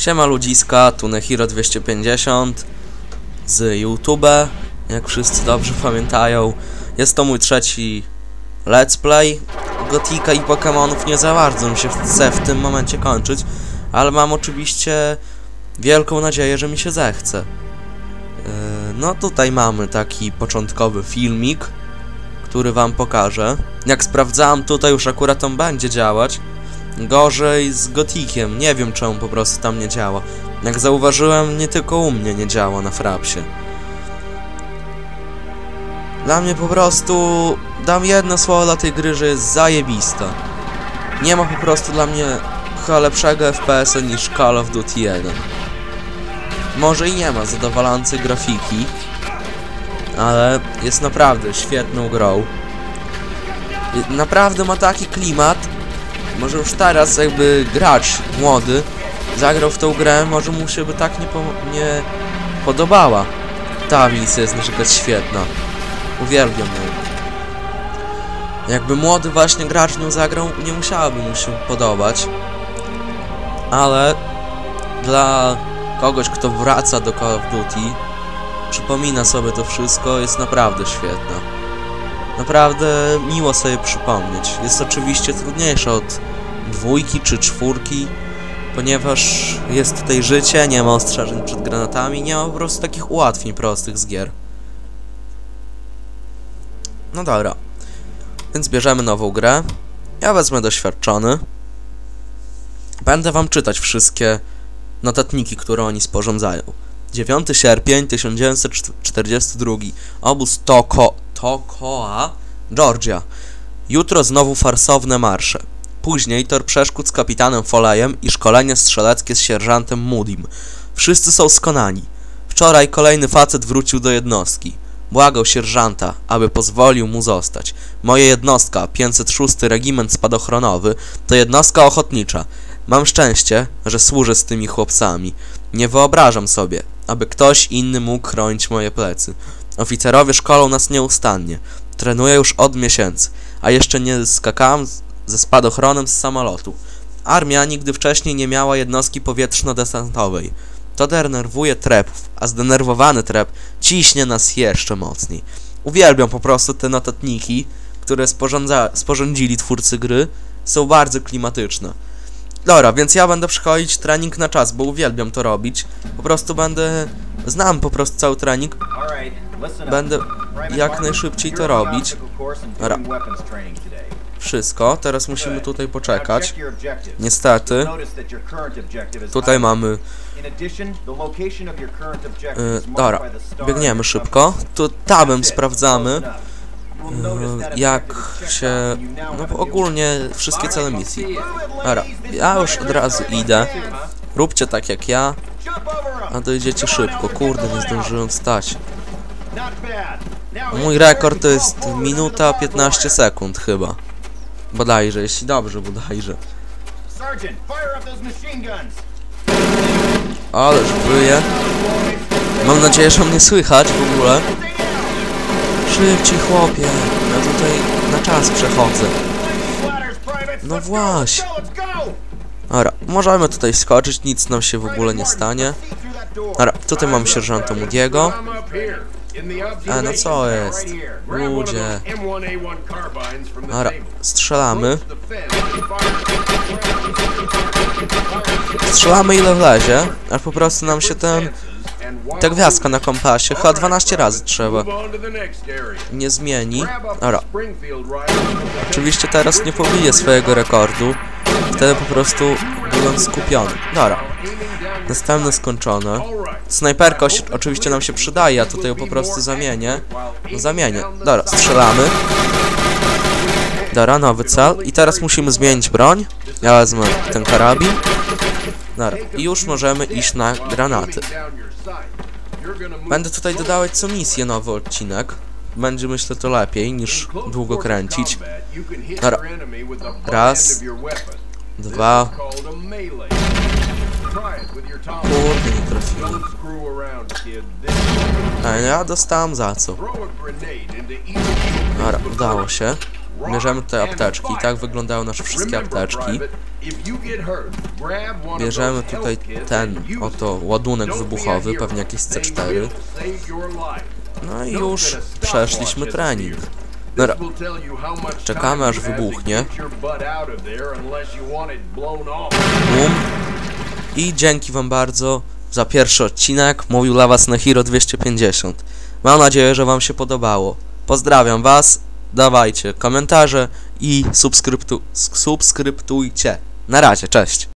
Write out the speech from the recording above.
Siema ludziska, tu Nehiro 250 z YouTube, jak wszyscy dobrze pamiętają. Jest to mój trzeci let's play. Gotika i Pokémonów nie za bardzo mi się chce w tym momencie kończyć, ale mam oczywiście wielką nadzieję, że mi się zechce. Yy, No tutaj mamy taki początkowy filmik, który wam pokażę. Jak sprawdzałem, tutaj już akurat on będzie działać. Gorzej z Gotikiem. Nie wiem czemu po prostu tam nie działa. Jak zauważyłem, nie tylko u mnie nie działa na Frapsie. Dla mnie po prostu dam jedno słowo dla tej gry, że jest zajebista. Nie ma po prostu dla mnie chyba lepszego FPS-a niż Call of Duty 1. Może i nie ma zadowalającej grafiki, ale jest naprawdę świetną grą. Naprawdę ma taki klimat, może już teraz jakby gracz młody zagrał w tą grę, może mu się by tak nie, po- nie podobała. Ta misja jest na przykład świetna. Uwielbiam ją. Jakby młody właśnie gracz nią zagrał, nie musiałaby mu się podobać. Ale dla kogoś, kto wraca do Call of Duty, przypomina sobie to wszystko, jest naprawdę świetna. Naprawdę miło sobie przypomnieć. Jest oczywiście trudniejsza od dwójki czy czwórki, ponieważ jest tutaj życie, nie ma ostrzeżeń przed granatami, nie ma po prostu takich ułatwień prostych z gier. No dobra. Więc bierzemy nową grę. Ja wezmę doświadczony. Będę wam czytać wszystkie notatniki, które oni sporządzają. 9 sierpień 1942. Obóz Toko, Tokoa, Georgia. Jutro znowu farsowne marsze. Później tor przeszkód z kapitanem Folejem i szkolenie strzeleckie z sierżantem Moodim. Wszyscy są skonani. Wczoraj kolejny facet wrócił do jednostki. Błagał sierżanta, aby pozwolił mu zostać. Moja jednostka, 506 Regiment Spadochronowy, to jednostka ochotnicza. Mam szczęście, że służę z tymi chłopcami. Nie wyobrażam sobie, aby ktoś inny mógł chronić moje plecy. Oficerowie szkolą nas nieustannie. Trenuję już od miesięcy, a jeszcze nie skakałem ze spadochronem z samolotu. Armia nigdy wcześniej nie miała jednostki powietrzno-desantowej. To denerwuje trepów, a zdenerwowany trep ciśnie nas jeszcze mocniej. Uwielbiam po prostu te notatniki, które sporządzili twórcy gry. Są bardzo klimatyczne. Dobra, więc ja będę przechodzić trening na czas, bo uwielbiam to robić. Po prostu będę... Znam po prostu cały trening. Będę jak najszybciej to robić. Dobra. Wszystko. Teraz musimy tutaj poczekać. Niestety. Tutaj mamy... Y, dobra, biegniemy szybko. Tu tabem sprawdzamy, y, jak się... No ogólnie wszystkie cele misji. Dobra, ja już od razu idę. Róbcie tak jak ja, a dojdziecie szybko. Kurde, nie zdążyłem wstać. Mój rekord to jest minuta 15 sekund chyba. Bodajże, jeśli dobrze, bodajże. Ależ wyje. Mam nadzieję, że mnie słychać w ogóle. Szybciej, chłopie. Ja tutaj na czas przechodzę. No właśnie. Dobra, możemy tutaj skoczyć, nic nam się w ogóle nie stanie. Dobra, tutaj mam sierżanta Moody'ego. A no co jest? Ludzie. those M1A1 carbines from the Dobra, strzelamy. Strzelamy ile wlezie, aż po prostu nam się ten... Ta gwiazdka na kompasie, chyba 12 razy trzeba. Nie zmieni. Dobra. Oczywiście teraz nie pobiję swojego rekordu. Wtedy po prostu byłem skupiony. Dobra, następne skończone. Snajperka oczywiście nam się przydaje, ja tutaj ją po prostu zamienię. No zamienię. Dobra, strzelamy. Dobra, nowy cel. I teraz musimy zmienić broń. Ja wezmę ten karabin. Dobra, i już możemy iść na granaty. Będę tutaj dodawać co misję nowy odcinek. Będzie myślę to lepiej niż długo kręcić. butt Raz. Dwa. Kurde, nie trafiłem. A ja dostałem za co? Dobra, udało się. Bierzemy and apteczki. Tak wyglądają nasze wszystkie apteczki. Bierzemy tutaj ten oto ładunek wybuchowy, pewnie jakiś They C4. No i już przeszliśmy trening. how much Czekamy, aż wybuchnie. I dzięki wam bardzo za pierwszy odcinek. Mówił dla was na Hero 250. Mam nadzieję, że wam się podobało. Pozdrawiam was. Dawajcie komentarze i subskryptu subskryptujcie. Na razie, cześć.